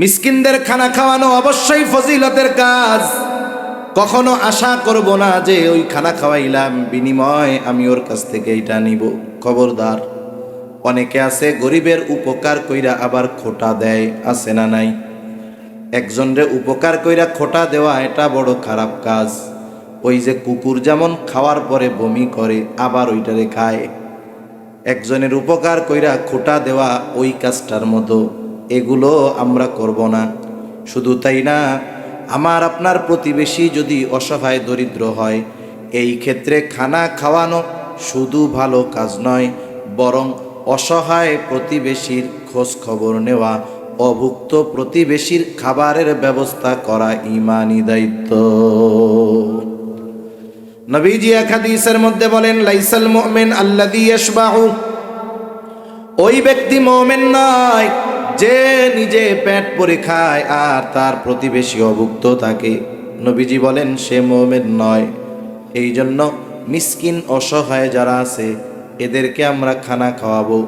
মিসকিনদের খানা খাওয়ানো অবশ্যই ফজিলতের কাজ। কখনো আশা করব না যে ওই খানা খাওয়াইলাম, বিনিময় আমি ওর কাছ থেকে এটা নিব। খবরদার, অনেকে আছে গরিবের উপকার কইরা আবার খোটা দেয়, আছে না নাই? একজনরে উপকার কইরা খোটা দেওয়া এটা বড় খারাপ কাজ। ওই যে কুকুর যেমন খাওয়ার পরে বমি করে, আবার ওইটারে খায়। একজনের উপকার কইরা খোটা দেওয়া ওই কাজটার মতো। এগুলো আমরা করব না। শুধু তাই না, আমার আপনার প্রতিবেশী যদি অসহায় দরিদ্র হয়, এই ক্ষেত্রে খানা খাওয়ানো শুধু ভালো কাজ নয়, বরং অসহায় প্রতিবেশীর খোঁজ খবর নেওয়া, অভুক্ত প্রতিবেশীর খাবারের ব্যবস্থা করা ইমানি দায়িত্ব। নবীজি এক হাদিসের মধ্যে বলেন, লাইসাল মুমিন আল্লাযী ওই ব্যক্তি মুমিন নয় যে নিজে পেট পরে খায় আর তার প্রতিবেশী অভুক্ত থাকে নবীজি বলেন, সে মুমিন নয়। এই জন্য মিসকিন অসহায় যারা আছে, এদেরকে আমরা খানা খাওয়াবো।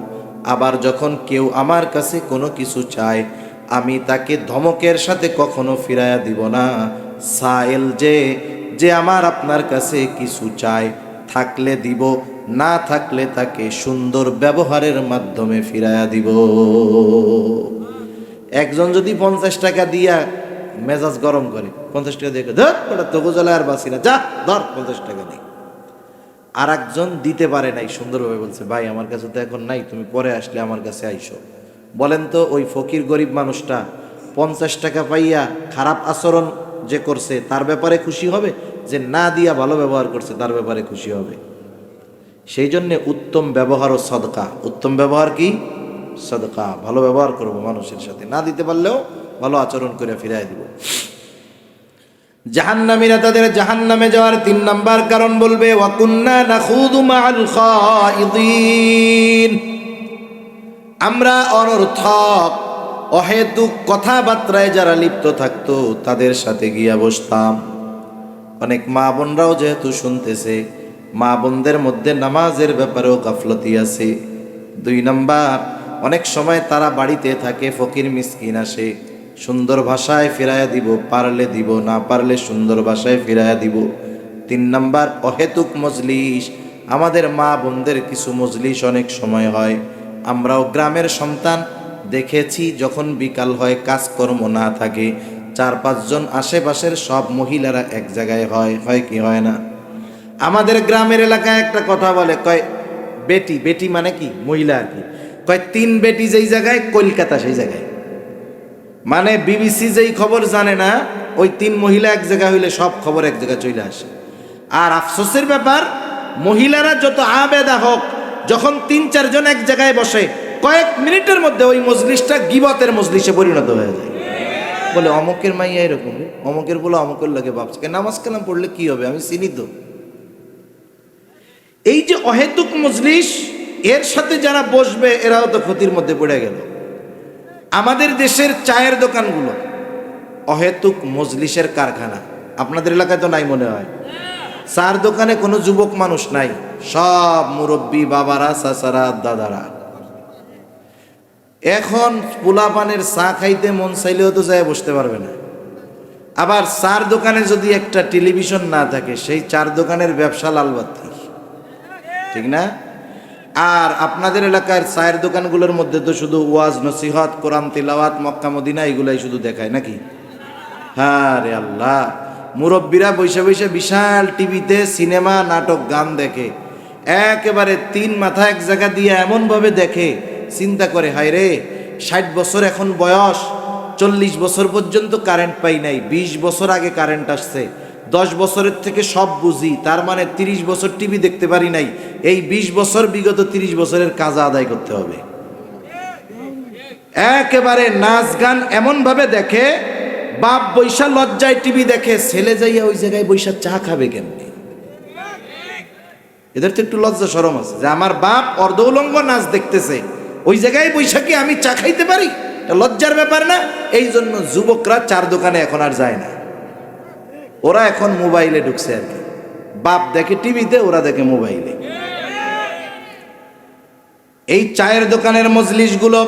আবার যখন কেউ আমার কাছে কোনো কিছু চায়, আমি তাকে ধমকের সাথে কখনো ফিরাইয়া দিব না। সায়েল যে যে আমার আপনার কাছে কিছু চায়, থাকলে দিব না থাকলে তাকে সুন্দর ব্যবহারের মাধ্যমে ফিরাইয়া দিব। একজন যদি পঞ্চাশ টাকা দিয়া মেজাজ গরম করে, পঞ্চাশ টাকা দিয়ে ধর, ওটা তোকে জ্বালা আর বাসি না, যা, ধর, পঞ্চাশ টাকা নেই আর একজন দিতে পারে নাই, সুন্দরভাবে বলছে, ভাই, আমার কাছে তো এখন নাই, তুমি পরে আসলে আমার কাছে আইসো। বলেন তো, ওই ফকির গরিব মানুষটা পঞ্চাশ টাকা পাইয়া খারাপ আচরণ যে করছে, তার ব্যাপারে খুশি হবে? যে না দিয়া ভালো ব্যবহার করছে, তার ব্যাপারে খুশি হবে। সেই জন্যে উত্তম ব্যবহার ও সদকা। উত্তম ব্যবহার কি? সদকা। ভালো ব্যবহার করব মানুষের সাথে। না দিতে পারলেও ভালো আচরণ করে ফিরাই দিব। জাহান্নামীরা তাদের জাহান্নামে যাওয়ার তিন নাম্বার কারণ বলবে আমরা অনর্থক, অহেতুক কথাবার্তায় যারা লিপ্ত থাকতো, তাদের সাথে গিয়া বসতাম। অনেক মা বোনরাও যেহেতু শুনতেছে মা বোনদের মধ্যে নামাজের ব্যাপারেও গাফলতি আছে। দুই নাম্বার, অনেক সময় তারা বাড়িতে থাকে, ফকির মিসকিন আসে। সুন্দর ভাষায় ফিরাইয়া দিব, পারলে দিব, না পারলে সুন্দর ভাষায় ফিরাইয়া দিব। তিন নাম্বার, অহেতুক মজলিস। আমাদের মা বোনদের কিছু মজলিস অনেক সময় হয়। আমরাও গ্রামের সন্তান, দেখেছি যখন বিকাল হয় কাজকর্ম না থাকে, চার পাঁচজন আশেপাশের সব মহিলারা এক জায়গায় হয় হয় কি হয় না? আমাদের গ্রামের এলাকায় একটা কথা বলে, কয়, বেটি বেটি মানে কি? মহিলা আর কি। কয়, তিন বেটি যেই জায়গায়, কলকাতা সেই জায়গায়। মানে বিবিসি যেই খবর জানে না, ওই তিন মহিলা এক জায়গায় হইলে সব খবর এক জায়গায় চলে আসে। আর আফসোসের ব্যাপার, মহিলারা যত আবেদা হোক, যখন তিন চারজন এক জায়গায় বসে, কয়েক মিনিটের মধ্যে ওই মজলিসটা গিবতের মজলিসে পরিণত হয়ে যায়। বলে, অমকের মাইয়া এরকম অমকের বলে অমকের লাগে ভাবছে নামাজ কালাম পড়লে কি হবে? আমি চিনি তো। এই যে অহেতুক মজলিস, এর সাথে যারা বসবে, এরাও তো ক্ষতির মধ্যে পড়ে গেল। আমাদের দেশের চায়ের দোকানগুলো অহেতুক মজলিসের কারখানা। আপনাদের এলাকায় তো নাই মনে হয়? চার দোকানে কোনো যুবক মানুষ নাই। সব মুরব্বী বাবারা, চাচারা, দাদারা। এখন পোলাপানের চা খাইতে মন চাইলেও তো যায় বসতে পারবে না। আবার চার দোকানে যদি একটা টেলিভিশন না থাকে, সেই চার দোকানের ব্যবসা লালবাতি ঠিক না? আর আপনাদের এলাকার চায়ের দোকানগুলোর মধ্যে তো শুধু ওয়াজ, নসিহত, কোরআন, তিলাওয়াত, মক্কা, মদিনা, এগুলাই শুধু দেখায় নাকি? হ্যাঁ রে আল্লাহ। মুরব্বীরা বৈশে বৈশে বিশাল টিভিতে সিনেমা, নাটক, গান দেখে। একেবারে তিন মাথা এক জায়গা দিয়ে এমনভাবে দেখে। চিন্তা করে, হায় রে, ষাট বছর এখন বয়স, চল্লিশ বছর পর্যন্ত কারেন্ট পাই নাই, বিশ বছর আগে কারেন্ট আসছে। দশ বছরের থেকে সব বুঝি, তার মানে তিরিশ বছর টিভি দেখতে পারি নাই, এই বিশ বছর বিগত তিরিশ বছরের কাজ আদায় করতে হবে। একেবারে নাচ গান এমন ভাবে দেখে, বাপ বৈশা লজ্জায় টিভি দেখে, ছেলে যাইয়া ওই জায়গায় বৈশা চা খাবে কেমনি? এদের তো একটু লজ্জা সরম আছে, যে আমার বাপ অর্ধ উলঙ্গ নাচ দেখতেছে, ওই জায়গায় বৈশাখী আমি চা খাইতে পারি? লজ্জার ব্যাপার না এই জন্য যুবকরা চার দোকানে এখন আর যায় না। ওরা এখন মোবাইলে ঢুকছে আর কি। বাপ দেখে টিভিতে, ওরা দেখে মোবাইলে। এই চায়ের দোকানের মজলিশগুলো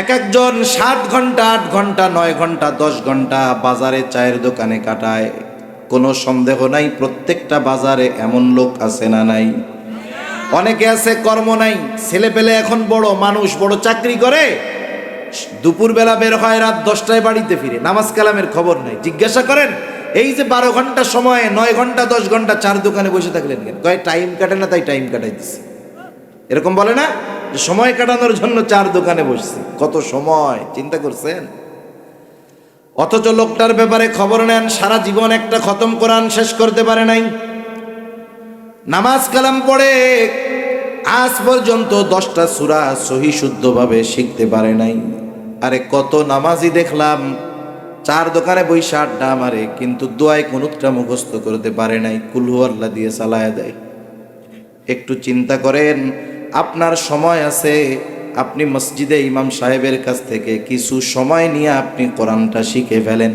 এক একজন সাত ঘণ্টা, আট ঘণ্টা, নয় ঘণ্টা, দশ ঘণ্টা বাজারে চায়ের দোকানে কাটায়। কোনো সন্দেহ নাই, প্রত্যেকটা বাজারে এমন লোক আছে না নাই। অনেকে আছে কর্ম নাই ছেলে পেলে এখন বড়, মানুষ বড়, চাকরি করে দুপুরবেলা বের হয় রাত দশটায় বাড়িতে ফিরে। নামাজ কালামের খবর নেই। জিজ্ঞাসা করেন, এই যে বারো ঘণ্টা সময়ে, নয় ঘণ্টা, দশ ঘণ্টা চার দোকানে বসে থাকলেন কেন? কয় টাইম কাটে না, তাই টাইম কাটাই দিছে। এরকম বলে না? যে সময় কাটানোর জন্য চার দোকানে বসছি। কত সময়? চিন্তা করছেন? অথচ লোকটার ব্যাপারে খবর নেন, সারা জীবন একটা খতম কোরআন শেষ করতে পারে নাই। নামাজ কালাম পড়ে আজ পর্যন্ত দশটা সুরা সহি শুদ্ধভাবে শিখতে পারে নাই। আরে কত নামাজি দেখলাম, চার দোকানে বৈশা আড্ডা মারে, কিন্তু দোয়ায় কোনুতটা মুখস্থ করতে পারে নাই, কুলহু আল্লাহ দিয়ে চালায় দেয়। একটু চিন্তা করেন, আপনার সময় আছে, আপনি মসজিদে ইমাম সাহেবের কাছ থেকে কিছু সময় নিয়ে আপনি কোরআনটা শিখে ফেলেন।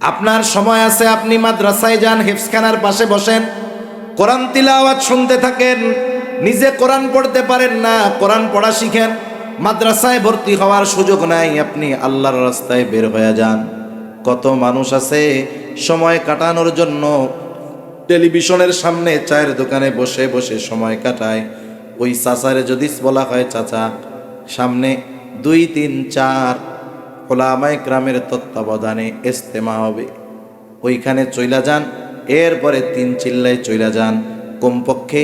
আপনার সময় আছে, আপনি মাদ্রাসায় যান, হেফসখানার পাশে বসেন, কোরআন তিলাওয়াত শুনতে থাকেন নিজে কোরআন পড়তে পারেন না, কোরআন পড়া শিখেন, মাদ্রাসায় ভর্তি হওয়ার সুযোগ নাই, আপনি আল্লাহর রাস্তায় বের হয়ে যান। কত মানুষ আছে, সময় কাটানোর জন্য টেলিভিশনের সামনে চায়ের দোকানে বসে বসে সময় কাটায়। ওই চাচারে যদি বলা হয়, চাচা, সামনে দুই, তিন, চার ওলামায় গ্রামের তত্ত্বাবধানে ইস্তেমা হবে। ওইখানে চইলা যান, এরপরে তিন চিল্লায় চইলা যান। কমপক্ষে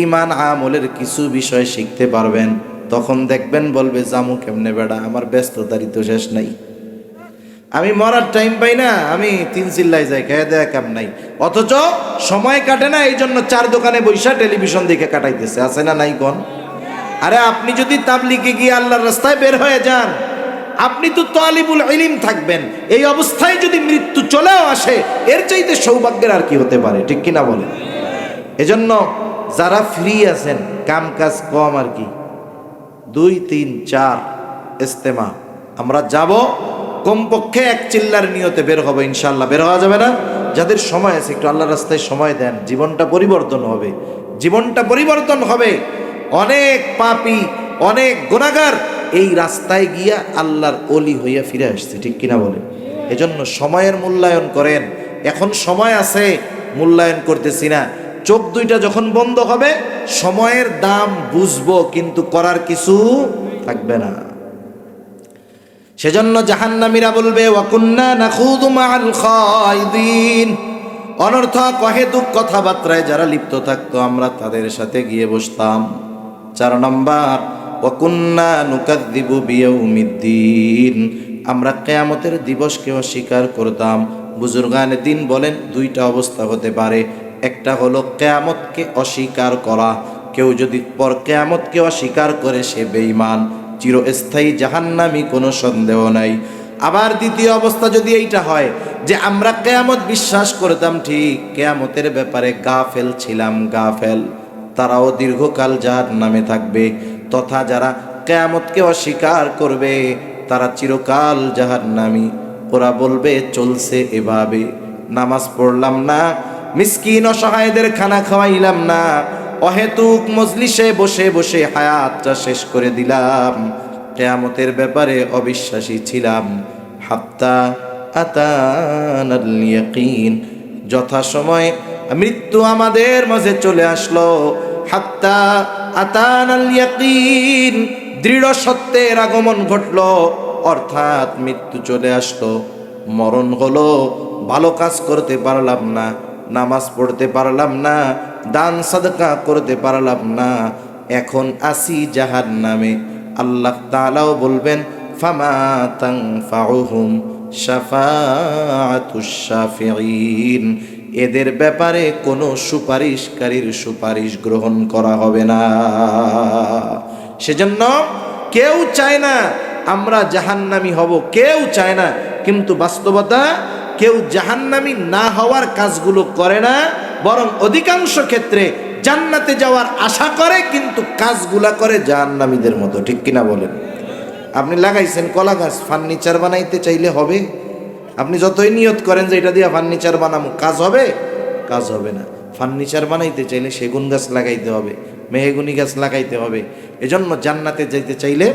ইমান আমলের কিছু বিষয় শিখতে পারবেন। তখন দেখবেন বলবে, জামু কেমনে বেড়া? আমার ব্যস্ততারই তো শেষ নাই। আমি মরার টাইম পাই না, আমি তিন চিল্লায় যাই, খেয়ে দেয়া কাম নাই। অথচ সময় কাটে না এই জন্য চার দোকানে বৈশা টেলিভিশন দেখে কাটাইতেছে। আছে না নাই কোন? আরে আপনি যদি তাবলিকে গিয়ে আল্লাহর রাস্তায় বের হয়ে যান, আপনি তো তালিবুল ইলিম থাকবেন। এই অবস্থায় যদি মৃত্যু চলেও আসে, এর চাইতে সৌভাগ্যের আর কি হতে পারে? ঠিক কিনা বলে এজন্য যারা ফ্রি আছেন কাম কাজ কম আর কি। দুই, তিন, চার ইস্তেমা। আমরা যাব, কমপক্ষে এক চিল্লার নিয়তে বের হবে ইনশাল্লাহ বের হওয়া যাবে না। যাদের সময় আছে, একটু আল্লাহ রাস্তায় সময় দেন। জীবনটা পরিবর্তন হবে। জীবনটা পরিবর্তন হবে। অনেক পাপি, অনেক গুণাগার এই রাস্তায় গিয়া আল্লাহর অলি হইয়া ফিরে আসছে। ঠিক কিনা বলে? এজন্য সময়ের মূল্যায়ন করেন। এখন সময় আছে, মূল্যায়ন করতেছি না। চোখ দুইটা যখন বন্ধ হবে, সময়ের দাম বুঝব, কিন্তু করার কিছু থাকবে না। সেজন্য জাহান্নামীরা বলবে, ওয়াকুন্না নাখুদু মাআল খায়দিন। অনর্থক, অহেতুক কথাবার্তায় যারা লিপ্ত থাকতো, আমরা তাদের সাথে গিয়ে বসতাম। চার নম্বর, ওয়াকুন্না নুকাদ্দিবু বিয়াউমিদ্দিন। আমরা কেয়ামতের দিবসকে অস্বীকার করতাম। বুজুর্গান দিন বলেন, দুইটা অবস্থা হতে পারে। একটা হলো কেয়ামতকে অস্বীকার করা। কেউ যদি পর কেয়ামতকে অস্বীকার করে সে বেঈমান। চিরস্থায়ী জাহান্নামি কোনো সন্দেহ নাই। আবার দ্বিতীয় অবস্থা যদি এইটা হয় যে আমরা কেয়ামত বিশ্বাস করতাম ঠিক, কেয়ামতের ব্যাপারে গাফেল ছিলাম গাফেল। তারাও দীর্ঘকাল যার নামে থাকবে। তথা যারা কেয়ামতকে অস্বীকার করবে, তারা চিরকাল যাহার নামি ওরা বলবে, চলছে এভাবে। নামাজ পড়লাম না মিসকিন অসহায়দের খানা খাওয়াইলাম না। অহেতুক মজলিসে বসে বসে হায়াতটা শেষ করে দিলাম। কেয়ামতের ব্যাপারে অবিশ্বাসী ছিলাম। হাত্তা আতানাল ইয়াকিন। যথাসময়ে মৃত্যু আমাদের মাঝে চলে আসলো। হাত্তা আতানাল দৃঢ় সত্যের আগমন ঘটলো। অর্থাৎ মৃত্যু চলে আসলো। মরণ হলো। ভালো কাজ করতে পারলাম না। নামাজ পড়তে পারলাম না, দান সাদকা করতে পারলাম না, এখন আসি জাহার নামে আল্লাহ তাআলাও বলবেন শাফিঈন। এদের ব্যাপারে কোনো সুপারিশকারীর সুপারিশ গ্রহণ করা হবে না। সেজন্য কেউ চায় না, আমরা জাহান্নামি হব, কেউ চায় না, কিন্তু বাস্তবতা কেউ জাহান্নামি না হওয়ার কাজগুলো করে না, বরং অধিকাংশ ক্ষেত্রে জান্নাতে যাওয়ার আশা করে, কিন্তু কাজগুলা করে জাহান্নামীদের মতো। ঠিক কিনা বলেন? আপনি লাগাইছেন কলা গাছ, ফার্নিচার বানাইতে চাইলে হবে। আপনি যতই নিয়ত করেন যে এটা দিয়ে ফার্নিচার বানাবো কাজ হবে? কাজ হবে না। ফার্নিচার বানাইতে চাইলে সেগুন গাছ লাগাইতে হবে, মেহেগুনি গাছ লাগাইতে হবে। এজন্য জান্নাতে যাইতে চাইলে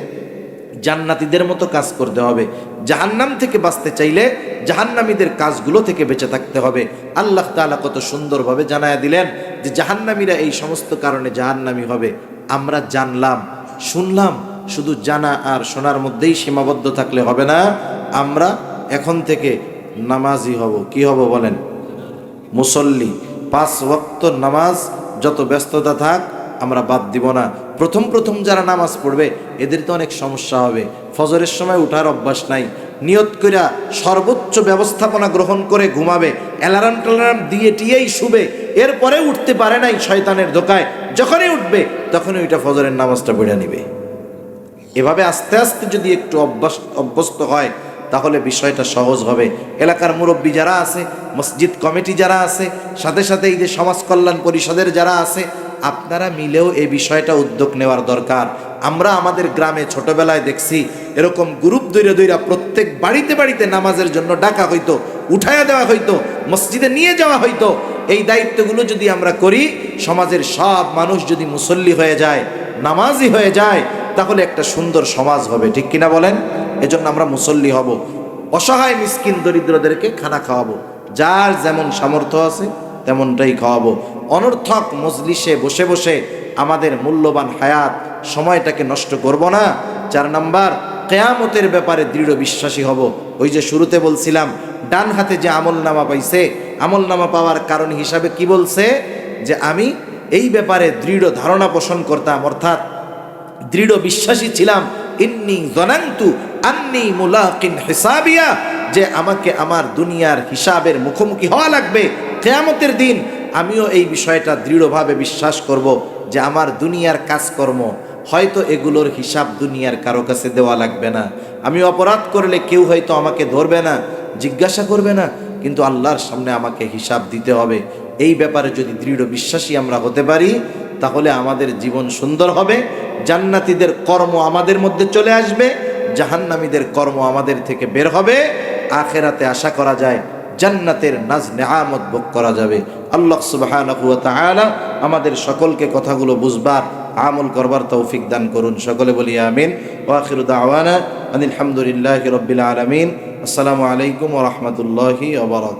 জান্নাতীদের মতো কাজ করতে হবে। জাহান্নাম থেকে বাঁচতে চাইলে জাহান্নামীদের কাজগুলো থেকে বেঁচে থাকতে হবে। আল্লাহ তাআলা কত সুন্দরভাবে জানায় দিলেন যে, জাহান্নামীরা এই সমস্ত কারণে জাহান্নামী হবে। আমরা জানলাম, শুনলাম, শুধু জানা আর শোনার মধ্যেই সীমাবদ্ধ থাকলে হবে না। আমরা এখন থেকে নামাজি হব। কি হব বলেন? মুসল্লি, পাঁচ ওয়াক্ত নামাজ, যত ব্যস্ততা থাক, আমরা বাদ দিব না। প্রথম প্রথম যারা নামাজ পড়বে, এদের তো অনেক সমস্যা হবে। ফজরের সময় উঠার অভ্যাস নাই। নিয়ত কইরা সর্বোচ্চ ব্যবস্থাপনা গ্রহণ করে ঘুমাবে, অ্যালার্ম ট্যালার্ম দিয়ে টিয়েই শুবে, এরপরে উঠতে পারে নাই শয়তানের ধোকায়। যখনই উঠবে, তখনই ওইটা ফজরের নামাজটা পড়ে নিবে। এভাবে আস্তে আস্তে যদি একটু অভ্যাস, অভ্যস্ত হয়, তাহলে বিষয়টা সহজ হবে। এলাকার মুরব্বী যারা আছে, মসজিদ কমিটি যারা আছে, সাথে সাথে এই যে সমাজ কল্যাণ পরিষদের যারা আছে আপনারা মিলেও এই বিষয়টা উদ্যোগ নেওয়ার দরকার। আমরা আমাদের গ্রামে ছোটবেলায় দেখছি, এরকম গ্রুপ দৈরা দৈরা প্রত্যেক বাড়িতে বাড়িতে নামাজের জন্য ডাকা হইতো, উঠায়া দেওয়া হইতো, মসজিদে নিয়ে যাওয়া হইতো। এই দায়িত্বগুলো যদি আমরা করি, সমাজের সব মানুষ যদি মুসল্লি হয়ে যায়, নামাজি হয়ে যায়, তাহলে একটা সুন্দর সমাজ হবে, ঠিক কিনা বলেন? এজন্য আমরা মুসল্লি হব। অসহায় মিসকিন দরিদ্রদেরকে খানা খাওয়াবো। যার যেমন সামর্থ্য আছে, তেমনটাই খাওয়াবো। অনর্থক মজলিসে বসে বসে আমাদের মূল্যবান হায়াত, সময়টাকে নষ্ট করব না। চার নাম্বার, কেয়ামতের ব্যাপারে দৃঢ় বিশ্বাসী হব। ওই যে শুরুতে বলছিলাম, ডান হাতে যে আমল নামা পাইছে আমল নামা পাওয়ার কারণ হিসাবে কি বলছে? যে আমি এই ব্যাপারে দৃঢ় ধারণা পোষণ করতাম, অর্থাৎ দৃঢ় বিশ্বাসী ছিলাম, ইন্নি জনান্তু আন্নি মুলাকিন হিসাবিয়া, যে আমাকে আমার দুনিয়ার হিসাবের মুখোমুখি হওয়া লাগবে। কেয়ামতের দিন আমিও এই বিষয়টা দৃঢ়ভাবে বিশ্বাস করব যে আমার দুনিয়ার কাজকর্ম হয়তো এগুলোর হিসাব দুনিয়ার কারও কাছে দেওয়া লাগবে না। আমি অপরাধ করলে কেউ হয়তো আমাকে ধরবে না, জিজ্ঞাসা করবে না, কিন্তু আল্লাহর সামনে আমাকে হিসাব দিতে হবে। এই ব্যাপারে যদি দৃঢ় বিশ্বাসী আমরা হতে পারি, তাহলে আমাদের জীবন সুন্দর হবে, জান্নাতীদের কর্ম আমাদের মধ্যে চলে আসবে, জাহান্নামীদের কর্ম আমাদের থেকে বের হবে, আখেরাতে আশা করা যায় জান্নাতের নাজ নেহামত ভোগ করা যাবে। আল্লাহ সুবহানাহু আমাদের সকলকে কথাগুলো বুঝবার, আমল করবার তৌফিক দান করুন। সকলে বলি আমিন। ওয়াখির আওয়ানা আনিল হামদুলিল্লাহ রবিল আলমিন। আসসালামু আলাইকুম রাহমাতুল্লাহি ওয়া বারাকাতুহু।